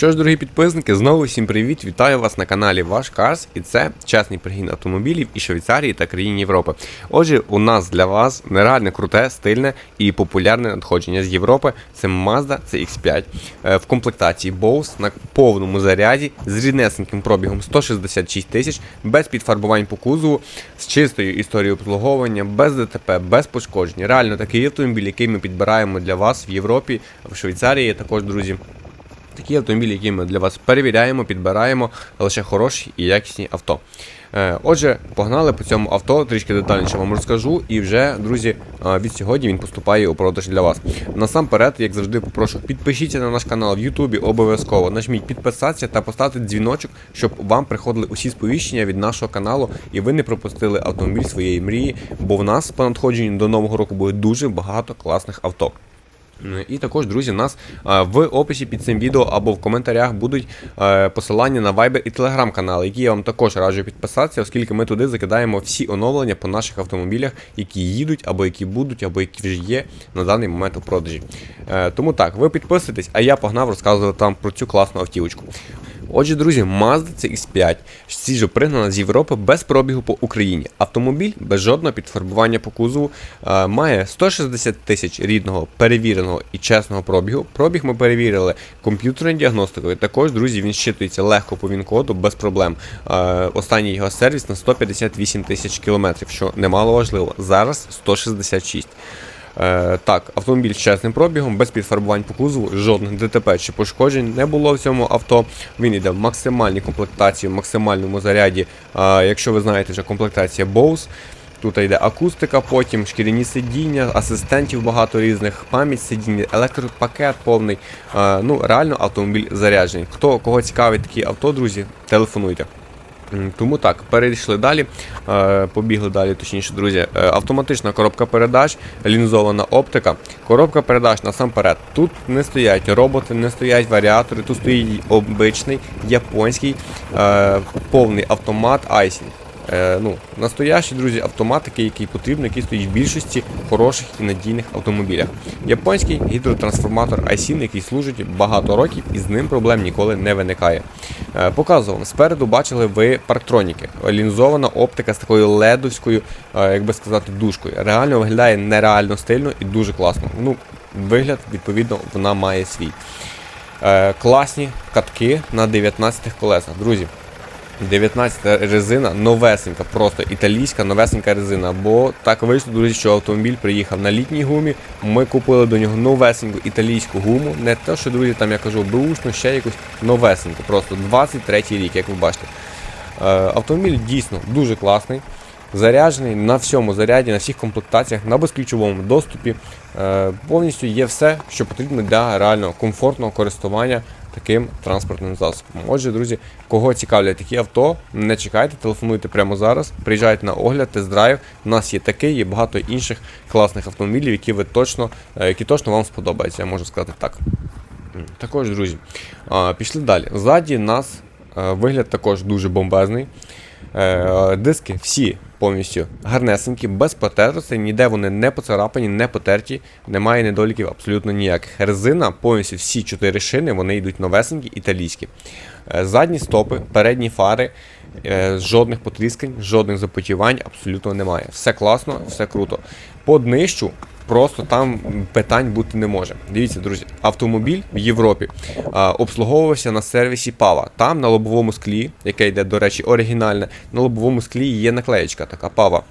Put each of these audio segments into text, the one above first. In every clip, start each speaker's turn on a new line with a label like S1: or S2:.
S1: Що ж, дорогі підписники, знову всім привіт! Вітаю вас на каналі Ваш Карс, і це чесний пригін автомобілів і Швейцарії та країн Європи. Отже, у нас для вас нереально круте, стильне і популярне надходження з Європи. Це Mazda CX5 е, в комплектації Bose на повному заряді з ріднесеньким пробігом 166 тисяч, без підфарбувань по кузову, з чистою історією обслуговування, без ДТП, без пошкоджень. Реально такий автомобіль, який ми підбираємо для вас в Європі, в Швейцарії також, друзі. Такі автомобілі, які ми для вас перевіряємо, підбираємо лише хороші і якісні авто. Е, Отже, погнали по цьому авто, трішки детальніше вам розкажу. І вже, друзі, е, від сьогодні він поступає у продаж для вас. Насамперед, як завжди, попрошу, підпишіться на наш канал в Ютубі, обов'язково. Нажміть підписатися та поставте дзвіночок, щоб вам приходили усі сповіщення від нашого каналу і ви не пропустили автомобіль своєї мрії, бо в нас по надходженню до нового року буде дуже багато класних авто. І також, друзі, нас е, в описі під цим відео або в коментарях будуть е, посилання на Viber і Telegram канали, які я вам також раджу підписатися, оскільки ми туди закидаємо всі оновлення по наших автомобілях, які їдуть, або які будуть, або які вже є на даний момент у продажі. Е, Тому так, ви підписуйтесь, а я погнав розказувати вам про цю класну автівочку. Отже, друзі, Mazda CX5 свіжо пригнана з Європи без пробігу по Україні. Автомобіль без жодного підфарбування по кузову е, має 160 тисяч рідного, перевіреного і чесного пробігу. Пробіг ми перевірили комп'ютерною діагностикою. Також, друзі, він щитується легко по він-коду, без проблем. Е, останній його сервіс на 158 тисяч кілометрів, що немало важливо. Зараз 166. Е, так, автомобіль з чесним пробігом, без підфарбувань по кузову, жодних ДТП чи пошкоджень не було в цьому авто. Він йде в максимальній комплектації, в максимальному заряді. Е, якщо ви знаєте, вже комплектація Bose. Тут йде акустика, потім шкіряні сидіння, асистентів багато різних, пам'ять сидіння, електропакет повний. Е, ну, реально автомобіль заряджений. Хто кого цікавить такі авто, друзі, телефонуйте. Тому так, перейшли далі, е, побігли далі, точніше, друзі. Е, Автоматична коробка передач, лінзована оптика. Коробка передач насамперед. Тут не стоять роботи, не стоять варіатори, тут стоїть обичний японський е, повний автомат Айсін. Е, ну, настоящий, друзі, автоматики, який потрібен, який стоїть в більшості хороших і надійних автомобілях. Японський гідротрансформатор ISIN, який служить багато років і з ним проблем ніколи не виникає. Е, показував спереду бачили ви парктроніки. Лінзована оптика з такою ледовською, е, як би сказати, дужкою. Реально виглядає нереально стильно і дуже класно. Ну, вигляд, відповідно, вона має свій. Класні катки на 19 колесах. Друзі, 19 резина, новесенька, просто італійська новесенька резина. Бо так вийшло, друзі, що автомобіль приїхав на літній гумі. Ми купили до нього новесеньку італійську гуму. Не те, що, друзі, там я кажу, беушну, ще якусь новесеньку. Просто 23 рік, як ви бачите. Е, автомобіль дійсно дуже класний. Заряджений на всьому заряді, на всіх комплектаціях, на безключовому доступі. Е, повністю є все, що потрібно для реально комфортного користування таким транспортним засобом. Отже, друзі, кого цікавлять такі авто, не чекайте, телефонуйте прямо зараз, приїжджайте на огляд, тест-драйв. У нас є такий, є багато інших класних автомобілів, які ви точно, е, які точно вам сподобаються, я можу сказати так. Також, друзі, пішли далі. Ззаді нас е, вигляд також дуже бомбезний. Диски всі повністю гарнесенькі, без потерти, ніде вони не поцарапані, не потерті, немає недоліків абсолютно ніяких. Резина, повністю всі чотири шини, вони йдуть новесенькі, італійські. Е, Задні стопи, передні фари, е, жодних потріскань, жодних запотівань абсолютно немає. Все класно, все круто. По днищу просто там питань бути не може. Дивіться, друзі, автомобіль в Європі а, обслуговувався на сервісі Пава. Там на лобовому склі, яке йде, до речі, оригінальне, на лобовому склі є наклеєчка така Пава.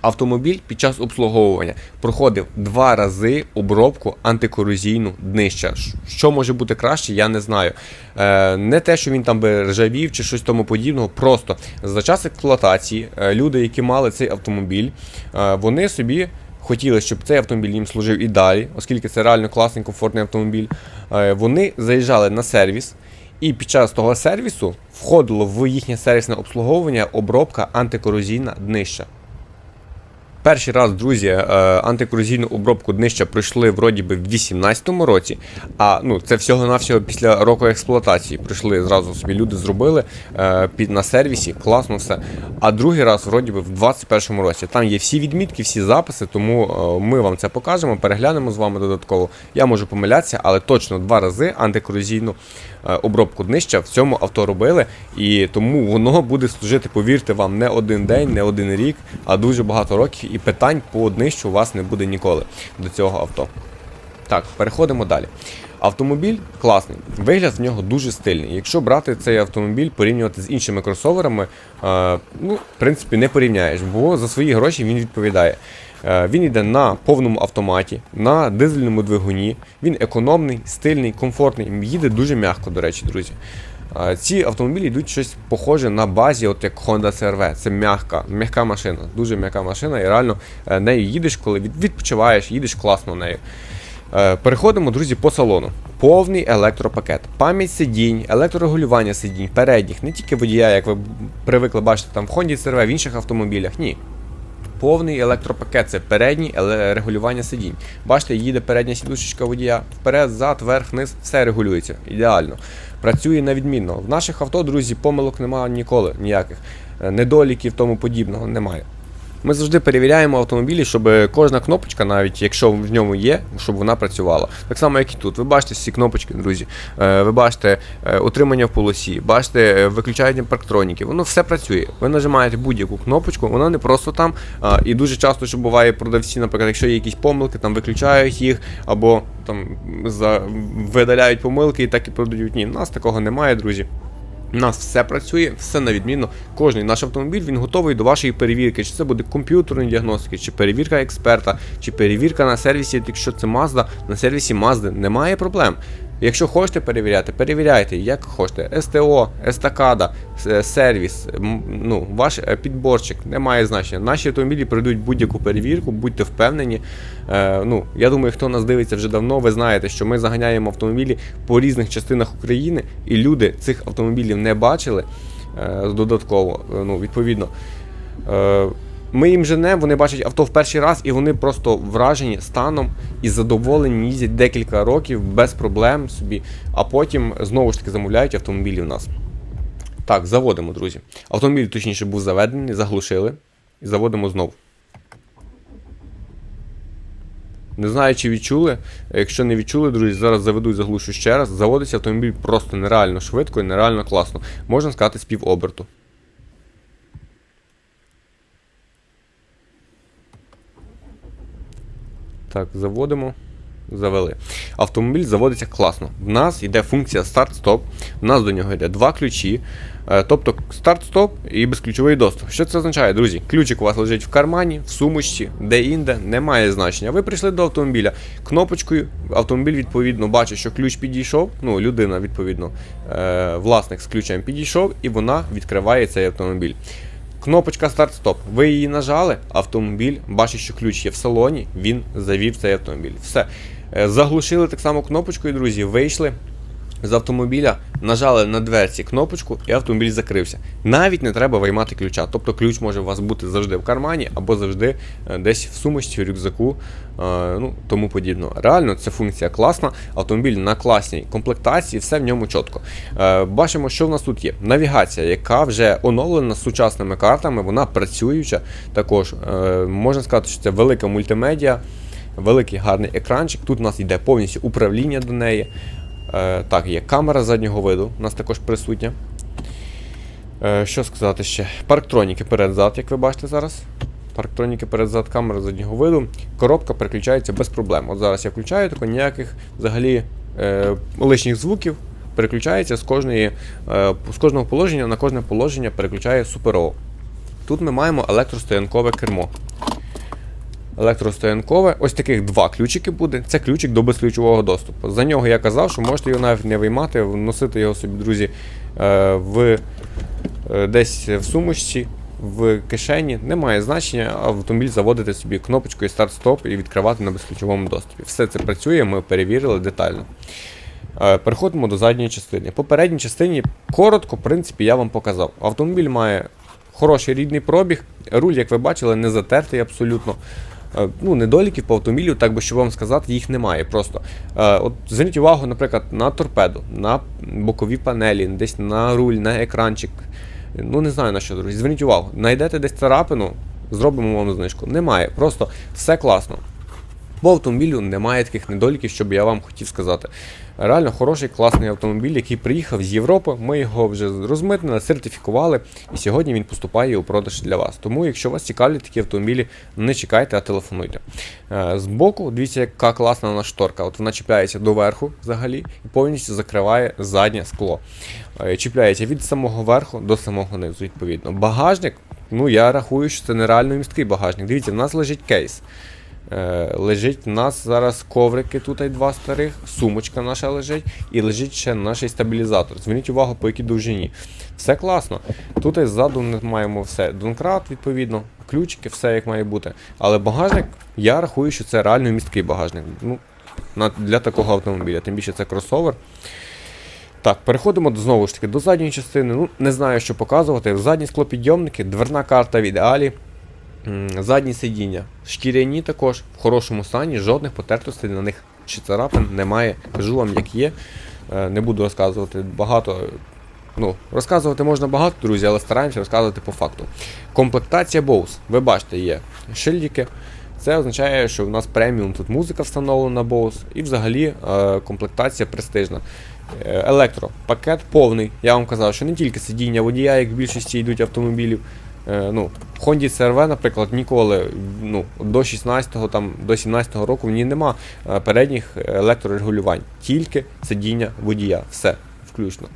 S1: Автомобіль під час обслуговування проходив два рази обробку антикорозійну днища. Що може бути краще, я не знаю. Е, не те, що він там би ржавів чи щось тому подібного. Просто за час експлуатації е, люди, які мали цей автомобіль, е, вони собі. Хотіли, щоб цей автомобіль їм служив і далі, оскільки це реально класний, комфортний автомобіль. Е, Вони заїжджали на сервіс, і під час того сервісу входило в їхнє сервісне обслуговування обробка антикорозійна днища. Перший раз, друзі, е, антикорозійну обробку днища пройшли вроді би в 18-му році. А ну це всього-навсього після року експлуатації. Прийшли зразу собі люди зробили е, під на сервісі, класно все. А другий раз, вроді би, в 21-му році. Там є всі відмітки, всі записи, тому е, ми вам це покажемо, переглянемо з вами додатково. Я можу помилятися, але точно два рази антикорозійну обробку днища в цьому авто робили, і тому воно буде служити, повірте вам, не один день, не один рік, а дуже багато років, і питань по днищу у вас не буде ніколи до цього авто. Так, переходимо далі. Автомобіль класний, вигляд в нього дуже стильний. Якщо брати цей автомобіль, порівнювати з іншими кросоверами, е, ну, в принципі, не порівняєш, бо за свої гроші він відповідає. Е, він йде на повному автоматі, на дизельному двигуні. Він економний, стильний, комфортний. Їде дуже м'яко, до речі, друзі. Ці автомобілі йдуть щось похоже на базі, от як Honda CR-V. Це м'яка, м'яка машина, дуже м'яка машина, і реально е, нею їдеш, коли відпочиваєш, їдеш класно нею. Е, Переходимо, друзі, по салону. Повний електропакет, пам'ять сидінь, електрорегулювання сидінь, передніх, не тільки водія, як ви привикли бачити там в Honda CR-V, в інших автомобілях. Ні. Повний електропакет це переднє регулювання сидінь. Бачите, їде передня сідушечка водія вперед, зад, вверх, вниз, все регулюється. Ідеально. Працює на відмінно. В наших авто, друзі, помилок немає ніколи, ніяких. Е, Недоліків тому подібного немає. Ми завжди перевіряємо автомобілі, щоб кожна кнопочка, навіть якщо в ньому є, щоб вона працювала. Так само, як і тут. Ви бачите всі кнопочки, друзі. Е, Ви бачите е, утримання в полосі, бачите е, виключання парктроніки. Воно все працює. Ви нажимаєте будь-яку кнопочку, вона не просто там. І дуже часто, що буває продавці, наприклад, якщо є якісь помилки, там виключають їх або там за видаляють помилки і так і продають. Ні, в нас такого немає, друзі. У нас все працює, все на відмінно. Кожний наш автомобіль він готовий до вашої перевірки. Чи це буде комп'ютерної діагностики, чи перевірка експерта, чи перевірка на сервісі, якщо це Mazda, на сервісі Mazda немає проблем. Якщо хочете перевіряти, перевіряйте, як хочете. СТО, естакада, сервіс, ну, ваш е, підборчик, не має значення. Наші автомобілі пройдуть будь-яку перевірку, будьте впевнені. Е, ну, я думаю, хто нас дивиться вже давно, ви знаєте, що ми заганяємо автомобілі по різних частинах України, і люди цих автомобілів не бачили е, додатково. Е, Ну, відповідно. Е, ми їм женемо, вони бачать авто в перший раз, і вони просто вражені станом і задоволені, їздять декілька років без проблем собі, а потім знову ж таки замовляють автомобілі в нас. Так, заводимо, друзі. Автомобіль, точніше, був заведений, заглушили і заводимо знову. Не знаю, чи відчули. Якщо не відчули, друзі, зараз заведу і заглушу ще раз. Заводиться автомобіль просто нереально швидко і нереально класно. Можна сказати, з півоберту. Так, заводимо. Завели. Автомобіль заводиться класно. В нас йде функція старт-стоп. У нас до нього йде два ключі. Е, Тобто старт-стоп і безключовий доступ. Що це означає, друзі? Ключик у вас лежить в кармані, в сумочці, де-інде, немає значення. Ви прийшли до автомобіля кнопочкою, автомобіль відповідно бачить, що ключ підійшов. Ну, людина, відповідно, е, власник з ключем підійшов, і вона відкриває цей автомобіль. Кнопочка старт-стоп. Ви її нажали, автомобіль бачить, що ключ є в салоні, він завів цей автомобіль. Все. Е, Заглушили так само кнопочкою, друзі, вийшли з автомобіля, нажали на дверці кнопочку, і автомобіль закрився. Навіть не треба виймати ключа. Тобто ключ може у вас бути завжди в кармані або завжди е, десь в сумочці, в рюкзаку, е, ну тому подібно. Реально, ця функція класна. Автомобіль на класній комплектації, все в ньому чітко. Е, Бачимо, що в нас тут є. Навігація, яка вже оновлена сучасними картами, вона працююча. Також можна сказати, що це велика мультимедіа. Великий гарний екранчик. Тут у нас йде повністю управління до неї. Е, так, є камера заднього виду, у нас також присутня. Е, що сказати ще? Парктроніки перед-зад, як ви бачите зараз. Парктроніки перед-зад, камера заднього виду. Коробка переключається без проблем. От зараз я включаю, тако ніяких взагалі е, лишніх звуків. Переключається з, кожної, е, з кожного положення на кожне положення переключає суперово. Тут ми маємо електростоянкове кермо електростоянкове. Ось таких два ключики буде. Це ключик до безключового доступу. За нього я казав, що можете його навіть не виймати, носити його собі, друзі, е, в, е, десь в сумочці, в кишені. Немає значення, автомобіль заводити собі кнопочкою старт-стоп і відкривати на безключовому доступі. Все це працює, ми перевірили детально. Е, Переходимо до задньої частини. По передній частині коротко, в принципі, я вам показав. Автомобіль має Хороший рідний пробіг. Руль, як ви бачили, не затертий абсолютно. Е, Ну, недоліків по автомобілю, так би щоб вам сказати, їх немає. Просто е, от зверніть увагу, наприклад, на торпеду, на бокові панелі, десь на руль, на екранчик. Ну не знаю на що, друзі. Зверніть увагу, знайдете десь царапину, зробимо вам знижку. Немає. Просто все класно. По автомобілю немає таких недоліків, щоб я вам хотів сказати. Реально хороший, класний автомобіль, який приїхав з Європи. Ми його вже розмитнили, сертифікували, і сьогодні він поступає у продаж для вас. Тому, якщо вас цікавлять такі автомобілі, не чекайте, а телефонуйте. Е, Збоку, дивіться, яка класна вона шторка. От вона чіпляється до верху взагалі і повністю закриває заднє скло. Е, Чіпляється від самого верху до самого низу, відповідно. Багажник, ну я рахую, що це нереально місткий багажник. Дивіться, в нас лежить кейс. Е, лежить у нас зараз коврики, тут і два старих, сумочка наша лежить, і лежить ще наш стабілізатор. Зверніть увагу, по якій довжині. Все класно. Тут і ззаду ми маємо все. Донкрат, відповідно, ключики, все як має бути. Але багажник, я рахую, що це реально місткий багажник. Ну, для такого автомобіля. Тим більше це кросовер. Так, переходимо знову ж таки до задньої частини. Ну, не знаю, що показувати. Задні склопідйомники, дверна карта в ідеалі. Задні сидіння. Шкіряні також в хорошому стані, жодних потертостей на них чи царапин немає. Кажу вам, як є. Е, Не буду розказувати багато. Ну, розказувати можна багато, друзі, але стараємося розказувати по факту. Комплектація Bose. Ви бачите, є шильдики. Це означає, що в нас преміум тут музика встановлена Bose, і взагалі е, комплектація престижна. Е, Електро, пакет повний. Я вам казав, що не тільки сидіння водія, як в більшості йдуть автомобілів. Е, ну, в Honda CR-V, наприклад, ніколи ну, до 16-го, там, до 17-го року в ній нема е, передніх електрорегулювань, тільки сидіння водія. Все, включно.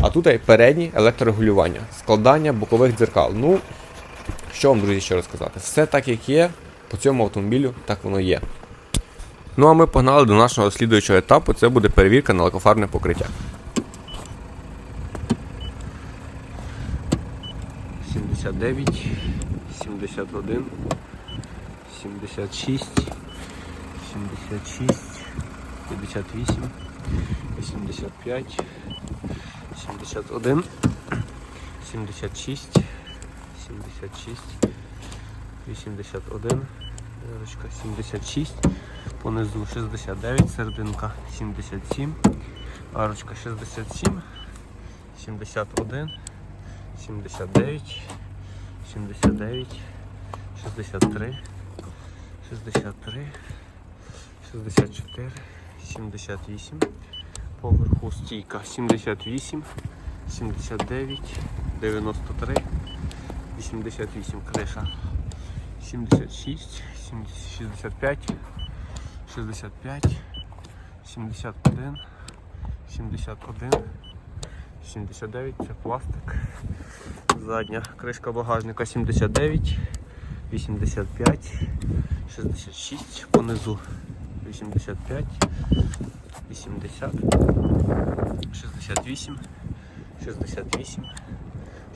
S1: А тут і передні електрорегулювання, складання бокових дзеркал. Ну, що вам, друзі, ще розказати? Все так, як є, по цьому автомобілю так воно є. Ну а ми погнали до нашого слідуючого етапу, це буде перевірка на лакофарбне покриття. 79, 71, 76, 76, 58, 85, 71, 76, 76, 81, 76, понизу 69, серединка 77, арочка 67, 71, 79, 79, 63, 63, 64, 78, поверху стійка 78, 79, 93, 88 криша 76, 65, 65, 71, 71, 79, це пластик. Задня кришка багажника 79, 85, 66, понизу 85, 80, 68, 68,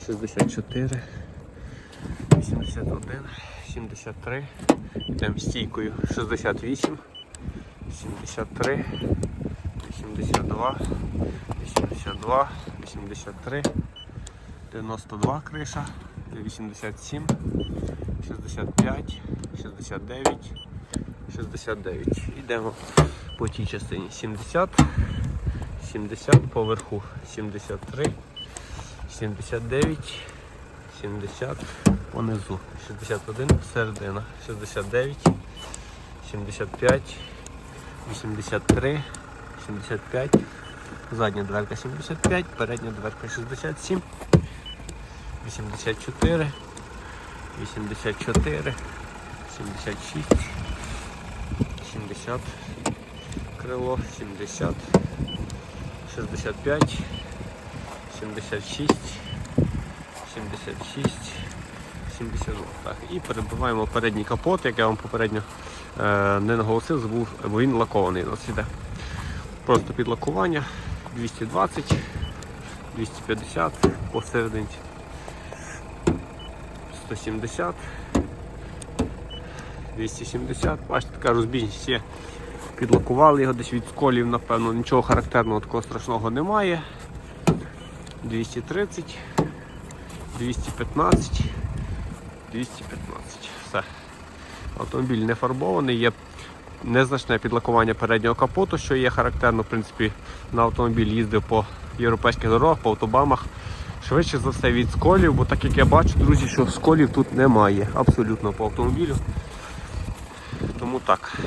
S1: 64, 81, 73, йдемо стійкою 68, 73, 82, 82, 83, 92 криша, 87, 65, 69, 69. Йдемо по тій частині 70, 70 поверху 73, 79, 70 понизу 61, середина 69, 75, 83, 75, задня дверка 75, передня дверка 67, 84, 84, 76, 70, крило. 70, 65, 76, 76, 70. Так, і перебиваємо передній капот, як я вам попередньо е, не наголосив, забув, бо він лакований. Нас іде. Просто під лакування 220, 250 посерединці. 170, 270. Бачите, така розбіжність є. Підлакували його десь від сколів, напевно, нічого характерного такого страшного немає. 230, 215. 215. Все. Автомобіль не фарбований, є незначне підлакування переднього капоту, що є характерно, в принципі, на автомобіль їздив по європейських дорогах, по автобамах. Швидше за все від сколів, бо так як я бачу, друзі, що сколів тут немає абсолютно по автомобілю. Тому так.